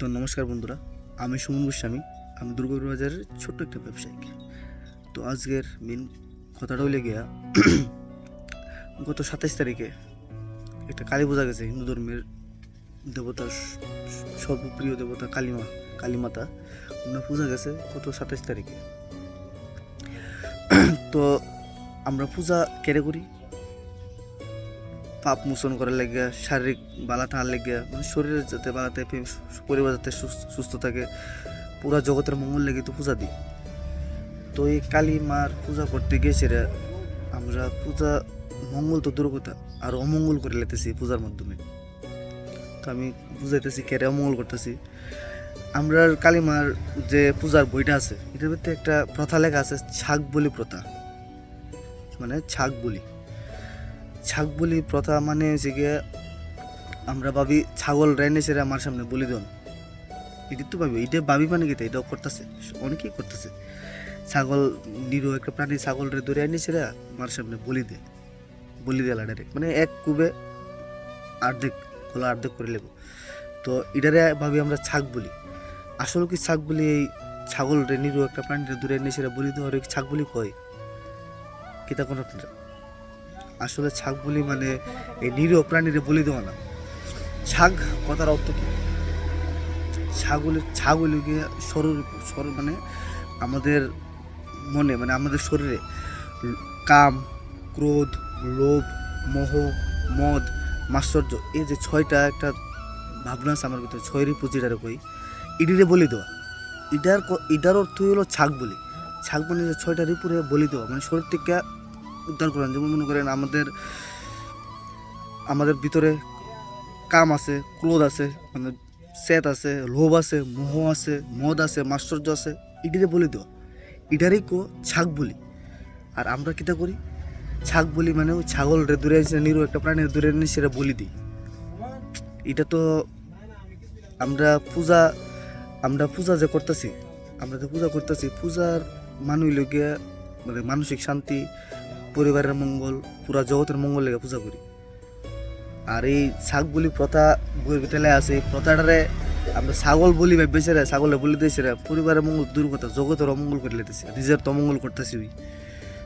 তো নমস্কার বন্ধুরা, আমি সুমন গোস্বামী, আমি দুর্গাপুর বাজারের ছোট্ট একটা ব্যবসায়িক। তো আজকের মেন কথাটা হইলে গিয়া, গত সাতাইশ তারিখে একটা কালী পূজা গেছে, হিন্দু ধর্মের দেবতা, সর্বপ্রিয় দেবতা কালীমা, কালীমাতা, ওনার পূজা গেছে গত সাতাইশ তারিখে। তো আমরা পূজা কেড়ে করি? পাপ মোচন করার লেগে শারীরিক বালা টানার লেগে মানে শরীরের যাতে বালা থাকে পরিবার যাতে সুস- সুস্থ থাকে পুরা জগতের মঙ্গল লেগে তো পূজা দিই। তো এই কালী মার পূজা করতে গিয়েছে রে, আমরা পূজা মঙ্গল তো দূর কথা আর অমঙ্গল করে লেতেছি পূজার মাধ্যমে। তো আমি বুঝাইতেছি কেরে অমঙ্গল করতেছি। আমরা কালী মার যে পূজার বইটা আছে এটার ভিতরে একটা প্রথা লেখা আছে ছাগ বলি প্রথা। মানে ছাগ বলি। ছাগ বলি প্রথা মানে হচ্ছে গিয়ে আমরা ভাবি ছাগল রেনে সেরে আমার সামনে বলি দেন এটা তো ভাবি এটা ভাবি মানে কি এটাও করতেছে অনেকেই করতেছে ছাগল নিরো একটা প্রাণী ছাগল রে ধরে আনি সেরা আমার সামনে বলি দে বলি দেলা ডাইরেক্ট মানে এক কুবে অর্ধেক খোলা অর্ধেক করে লেবো। তো এটারে ভাবি আমরা ছাগ বলি। আসল কি ছাগ বলি এই ছাগল রে নিরু একটা প্রাণী রে দূরে এনে সেরা বলি দেওয়ার ছাগ বলি কয়। কিতা কোন আসলে ছাগ বলি মানে এই নিরীহ প্রাণীরে বলি দেওয়া না। ছাগ কথার অর্থ কি? ছাগলের ছাগল গিয়ে শরীর শরীর মানে আমাদের মনে মানে আমাদের শরীরে কাম, ক্রোধ, লোভ, মোহ, মদ মাশ্চর্য এই যে ছয়টা একটা ভাবনা আছে আমার ভিতরে ছয়েরই পুঁজিটারে কই ইডিরে বলি দেওয়া। ইটার ক- ইটার অর্থ হলো ছাগ বলি ছাগ মানে যে ছয়টার উপরে বলি দেওয়া মানে শরীর থেকে উদ্ধার করেন। যেমন মনে করেন আমাদের আমাদের ভিতরে কাম আছে ক্রোধ আছে মানে সেত আছে, লোভ আছে, মোহ আছে, মদ আছে মাশ্চর্য আছে ইটিরে বলি দেওয়া এটারই কো ছাগ বলি। আর আমরা কিটা করি? ছাগ বলি মানে ওই ছাগল রে দূরে নিরু, একটা প্রাণীর দূরে এনে সেটা বলি দিই। এটা তো আমরা পূজা আমরা পূজা যে করতেছি, আমরা যে পূজা করতেছি, পূজার মানুষ লোকে মানে মানসিক শান্তি পরিবারের মঙ্গল, পুরা জগতের মঙ্গল লেগে পূজা করি। আর এই ছাগ বলি প্রথা বইয়ের ভিতরে আছে, এই প্রথাটারে আমরা ছাগল বলি বা বেছে রে, ছাগলে বলি দিয়েছে রে, পরিবারের মঙ্গল দূর কথা জগতের অমঙ্গল করে লেতেছে নিজের তো অমঙ্গল করতেছি ওই।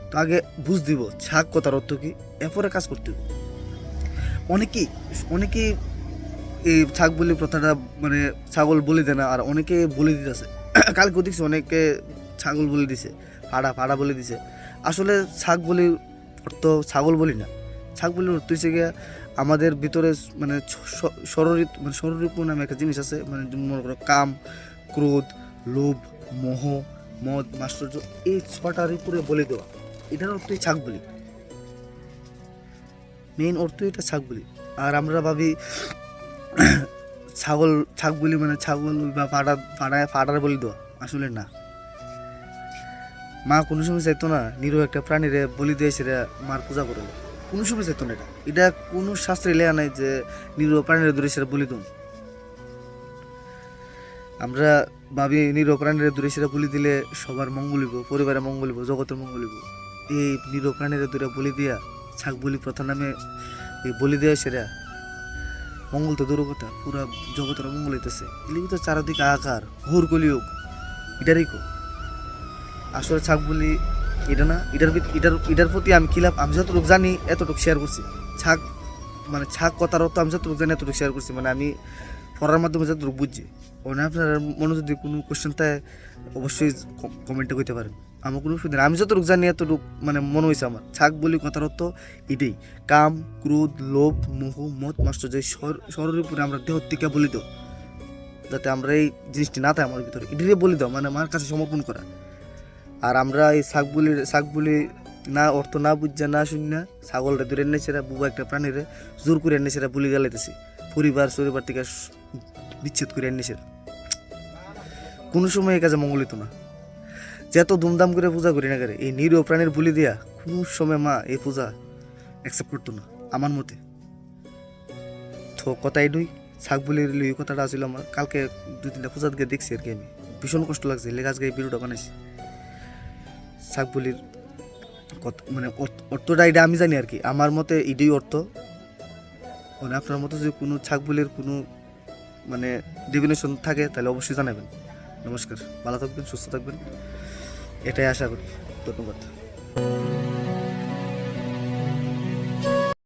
তো আগে বুঝ দিব, ছাগ কথার অর্থ কি? এরপরে কাজ করতে হবে। অনেকেই অনেকেই এই ছাগ বলি প্রথাটা মানে ছাগল বলি দেয় না, আর অনেকে বলি দিতেছে। কালকে দেখছি অনেকে ছাগল বলি দিছে, ফাড়া ফাড়া বলে দিছে। আসলে শাক বলি অর্থ ছাগল বলি না। শাক বলি অর্থ হচ্ছে গিয়ে আমাদের ভিতরে মানে শরীর মানে শরীরূপ নামে একটা জিনিস আছে মানে মনে করো কাম, ক্রোধ, লোভ, মোহ, মদ মাশ্চর্য এই ছটার উপরে বলে দেওয়া। এটার অর্থই ছাগ বলি। মেইন অর্থ এটা ছাগ বলি। আর আমরা ভাবি ছাগল ছাগ বলি মানে ছাগল বা ফাটা ফাটায় ফাটার বলি দেওয়া। আসলে না। মা কোনো সময় চাইতো না, নিরো একটা প্রাণীরে বলি দিয়ে সেটা মার পূজা করে কোনো সময় চাইতো না এটা। এটা কোনো শাস্ত্রে লেখা নাই যে নিরো প্রাণীরে দূরে সেটা বলি দিন আমরা ভাবি নিরো প্রাণীরে দূরে সেটা বলি দিলে সবার মঙ্গল হইব, পরিবারের মঙ্গল হইব, জগতের মঙ্গল হইব। এই নিরো প্রাণীরে দূরে বলি দিয়া ছাগ বলি প্রথা নামে এই বলি দেওয়া সেরা মঙ্গল তো দূর কথা, পুরা জগতের মঙ্গল হইতেছে। এলিগি তো চারদিকে আকার ঘোর কলিয়োগ এটারই কো আসলে ছাগ বলি এটা না, এটার এটার এটার প্রতি আমি খিলাফ আমি যতটুকু জানি, এতটুকু শেয়ার করছি। ছাগ মানে ছাগ কথার অর্থ আমি যতটুকু জানি, এতটুকু শেয়ার করছি। মানে আমি পড়ার মাধ্যমে যতটুকু বুঝছি। মানে আপনার মনে যদি কোনো কোশ্চেন থাকে, অবশ্যই কমেন্টে করতে পারেন। আমার কোনো অসুবিধা নেই। আমি যতটুকু জানি, এতটুকু মানে মনে হয়েছে আমার। ছাগ বলি কথার অর্থ এটাই। কাম, ক্রোধ, লোভ, মোহ মত নষ্ট, যে শরীরের উপরে আমরা দেহ থেকে বলি দাও যাতে আমরা এই জিনিসটি না থাকে আমার ভিতরে। বলি দাও মানে আমার কাছে সমর্পণ করা। আর আমরা এই শাক বলি শাক বলি না অর্থ না বুঝা না শুনি না ছাগলটা দূরে এনেছে বুবা একটা প্রাণীরে, জোর করে এনেছে বলি গালাইতেছে। পরিবার পরিবার থেকে বিচ্ছেদ করে এনেছে কোনো সময় এই কাজে মঙ্গল হইতো না যত ধুমধাম করে পূজা করি না করে, এই নিরীহ প্রাণীর বলি দিয়া কোনো সময় মা এই পূজা অ্যাকসেপ্ট করতো না, আমার মতে। তো কথাই নই শাক বলি কথাটা আসলে আমার। কালকে দুই তিনটা পূজাত গিয়ে দেখছি আর কি আমি। ভীষণ কষ্ট লাগছে লেগে আজকে ভিডিওটা বানাইছি। শাক কত মানে অর্থ- অর্থটা এটা আমি জানি আর কি। আমার মতে এটাই অর্থ। মানে আপনার মতো যদি কোনো ছাগ কোনো মানে ডিভিনেশন থাকে, তাহলে অবশ্যই জানাবেন। নমস্কার। ভালো থাকবেন, সুস্থ থাকবেন। এটাই আশা করি। ধন্যবাদ।